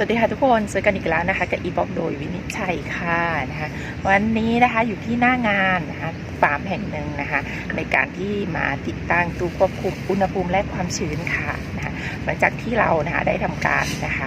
สวัสดีค่ะทุกคนเจอกันอีกแล้วนะคะกับอีบอกโดยวินิจฉัยค่ะนะคะวันนี้นะคะอยู่ที่หน้างานนะคะฟาร์มแห่งหนึ่งนะคะในการที่มาติดตั้งตู้ควบคุมอุณหภูมิและความชื้นค่ะนะคะหลังจากที่เรานะคะได้ทำการนะคะ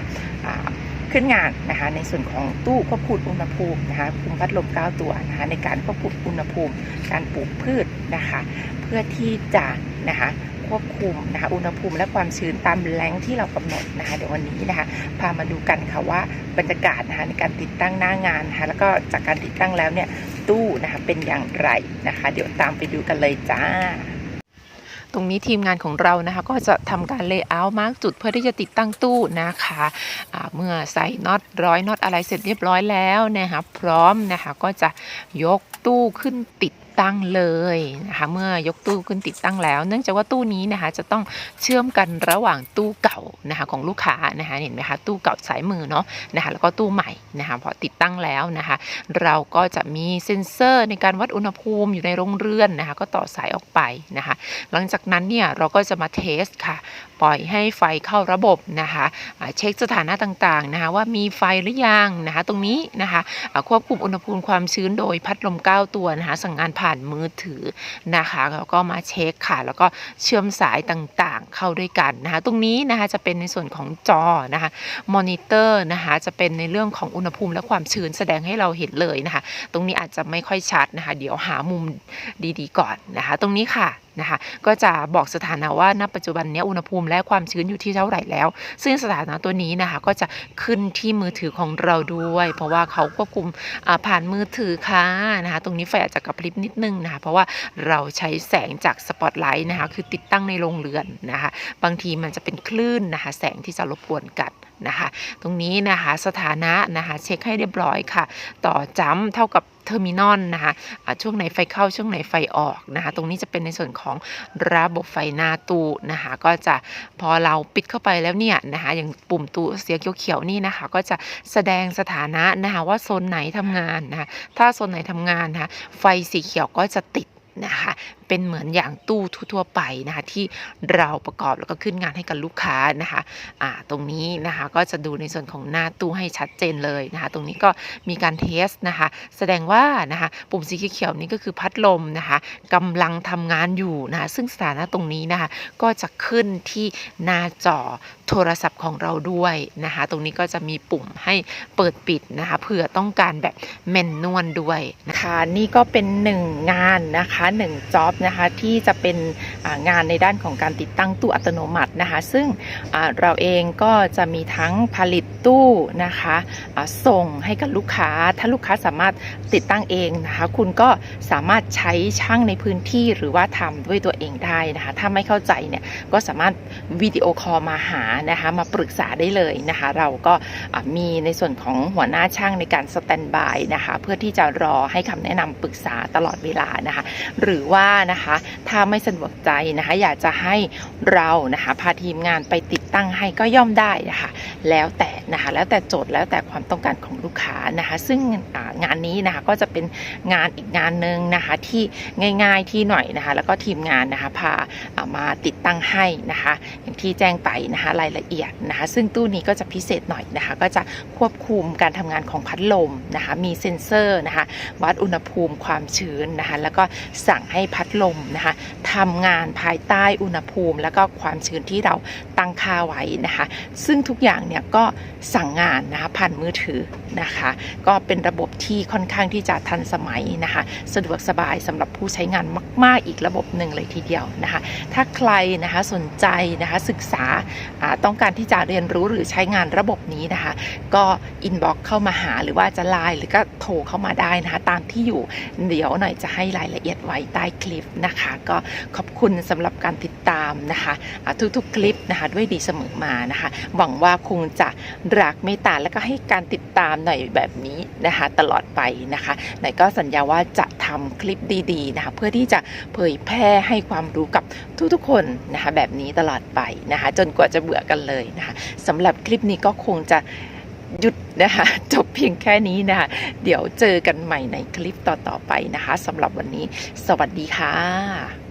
ขึ้นงานนะคะในส่วนของตู้ควบคุมอุณหภูมินะคะคุมพัดลม 9 ตัวนะคะในการควบคุมอุณหภูมิ การปลูกพืชนะคะเพื่อที่จะนะคะควบคุมนะคะอุณหภูมิและความชื้นตามแรงที่เรากำหนดนะคะเดี๋ยววันนี้นะคะพามาดูกันค่ะว่าบรรยากาศนะคะในการติดตั้งหน้างานนะคะแล้วก็จากการติดตั้งแล้วเนี่ยตู้นะคะเป็นอย่างไรนะคะ เดี๋ยวตามไปดูกันเลยจ้า ตรงนี้ทีมงานของเรานะคะก็จะทำการเลเยอร์มาร์กจุดเพื่อที่จะติดตั้งตู้นะคะะเมื่อใส่น็อตร้อยน็อตอะไรเสร็จเรียบร้อยแล้วนะคะพร้อมนะคะก็จะยกตู้ขึ้นติด ตั้งเลยนะคะเมื่อยกตู้ขึ้นติดตั้งแล้ว เนื่องจากว่าตู้นี้นะคะจะต้องเชื่อมกันระหว่างตู้เก่านะคะของลูกค้านะคะเห็นไหมคะตู้เก่าสายมือเนาะนะคะแล้วก็ตู้ใหม่นะคะพอติดตั้งแล้วนะคะเราก็จะมีเซ็นเซอร์ในการวัดอุณหภูมิอยู่ในโรงเรือนนะคะก็ต่อสายออกไปนะคะหลังจากนั้นเนี่ยเราก็จะมาเทสค่ะปล่อยให้ไฟเข้าระบบนะคะเช็คสถานะต่างๆนะคะว่ามีไฟหรือยังนะคะตรงนี้นะคะควบคุมอุณหภูมิความชื้นโดยพัดลม 9 ตัวนะคะสั่งงานผ่านมือถือนะคะแล้วก็มาเช็คค่ะ แล้วก็เชื่อมสายต่างๆ เข้าด้วยกันนะคะ ตรงนี้นะคะจะเป็นในส่วนของจอนะคะมอนิเตอร์นะคะจะเป็นในเรื่องของอุณหภูมิและความชื้นแสดงให้เราเห็นเลยนะคะ ตรงนี้อาจจะไม่ค่อยชัดนะคะ เดี๋ยวหามุมดีๆ ก่อนนะคะ ตรงนี้ค่ะนะคะก็จะบอกสถานะว่าณปัจจุบันนี้อุณหภูมิและความชื้นอยู่ที่เท่าไหร่แล้ว ซึ่งสถานะตัวนี้นะคะก็จะขึ้นที่มือถือของเราด้วย เพราะว่าเขาควบคุมอ่าผ่านมือถือค่ะนะคะตรงนี้ไฟอาจจะกระพริบนิดนึงนะคะเพราะว่าเราใช้แสงจากสปอตไลท์นะคะคือติดตั้งในโรงเรือนนะคะบางทีมันจะเป็นคลื่นนะคะแสงที่จะรบกวนกันนะคะตรงนี้นะคะสถานะนะคะเช็คให้เรียบร้อยค่ะ ต่อจัมป์เท่ากับ อร์มินอลนะคะช่วงไหนไฟเข้าช่วงไหนไฟออกนะคะตรงนี้จะเป็นในส่วนของระบบไฟหน้าตู้นะคะก็จะพอเราปิดเข้าไปแล้วเนี่ยนะคะอย่างปุ่มตู้เสียเขียวๆนี่นะคะก็จะแสดงสถานะนะคะว่าโซนไหนทำงานนะคะถ้าโซนไหนทำงานนะคะไฟสีเขียวก็จะติด นะคะเป็นเหมือนอย่างตู้ทั่วไปนะคะที่เราประกอบแล้วก็ขึ้นงานให้กับลูกค้านะคะอ่าตรงนี้นะคะก็จะดูในส่วนของหน้าตู้ให้ชัดเจนเลยนะคะตรงนี้ก็มีการเทสนะคะแสดงว่านะคะปุ่มสีเขียวนี้ก็คือพัดลมนะคะกำลังทำงานอยู่นะคะซึ่งสถานะตรงนี้นะคะก็จะขึ้นที่หน้าจอโทรศัพท์ของเราด้วยนะคะตรงนี้ก็จะมีปุ่มให้เปิดปิดนะคะเผื่อต้องการแบบแมนนวลด้วยนะคะนี่ก็เป็นหนึ่งงานนะคะหนึ่งจ็อบนะคะที่จะเป็น งานในด้านของการติดตั้งตู้อัตโนมัตินะคะ ซึ่งเราเองก็จะมีทั้งผลิตตู้นะคะส่งให้กับลูกค้า ถ้าลูกค้าสามารถติดตั้งเองนะคะ คุณก็สามารถใช้ช่างในพื้นที่หรือว่าทำด้วยตัวเองได้นะคะ ถ้าไม่เข้าใจเนี่ยก็สามารถวิดีโอคอลมาหานะคะ มาปรึกษาได้เลยนะคะ เราก็มีในส่วนของหัวหน้าช่างในการสแตนบายนะคะ เพื่อที่จะรอให้คำแนะนำปรึกษาตลอดเวลานะคะ หรือว่านะคะ ถ้าไม่สะดวกใจนะคะอยากจะให้เรานะคะพาทีมงานไปติดตั้งให้ก็ย่อมได้นะคะแล้วแต่ นะคะแล้วแต่โจทย์แล้วแต่ความต้องการของลูกค้านะคะซึ่งงานนี้นะคะก็จะเป็นงานอีกงานหนึ่งนะคะที่ง่าย ๆที่หน่อยนะคะแล้วก็ทีมงานนะคะพาอ่ามาติดตั้งให้นะคะอย่างที่แจ้งไปนะคะรายละเอียดนะคะซึ่งตู้นี้ก็จะพิเศษหน่อยนะคะก็จะควบคุมการทำงานของพัดลมนะคะมีเซ็นเซอร์นะคะวัดอุณหภูมิความชื้นนะคะแล้วก็สั่งให้พัดลมนะคะทำงานภายใต้อุณหภูมิ แล้วก็ความชื้นที่เราตั้งค่าไว้นะคะ ซึ่งทุกอย่างเนี่ยก็สั่งงานนะคะผ่านมือถือนะคะ ก็เป็นระบบที่ค่อนข้างที่จะทันสมัยนะคะ สะดวกสบายสำหรับผู้ใช้งานมาก ๆ อีกระบบหนึ่งเลยทีเดียวนะคะ ถ้าใครนะคะสนใจนะคะศึกษาต้องการที่จะเรียนรู้หรือใช้งานระบบนี้นะคะ ก็อินบ็อกเข้ามาหาหรือว่าจะไลน์หรือก็โทรเข้ามาได้นะคะ ตามที่อยู่เดี๋ยวหน่อยจะให้รายละเอียดไว้ใต้คลิปนะคะ ก็ขอบคุณสำหรับการติดตามนะคะ ทุกๆคลิปนะคะด้วยดีเสมอมานะคะ หวังว่าคงจะรักเมตตาและก็ให้การติดตามหน่อยแบบนี้นะคะ ตลอดไปนะคะหน่อยก็สัญญาว่าจะทำคลิปดีๆนะคะเพื่อที่จะเผยแพร่ให้ความรู้กับทุกๆคนนะคะ แบบนี้ตลอดไปนะคะ จนกว่าจะเบื่อกันเลยนะคะสำหรับคลิปนี้ก็คงจะหยุดนะคะจบเพียงแค่นี้นะคะเดี๋ยวเจอกันใหม่ในคลิปต่อๆไปนะคะสำหรับวันนี้ สวัสดีค่ะ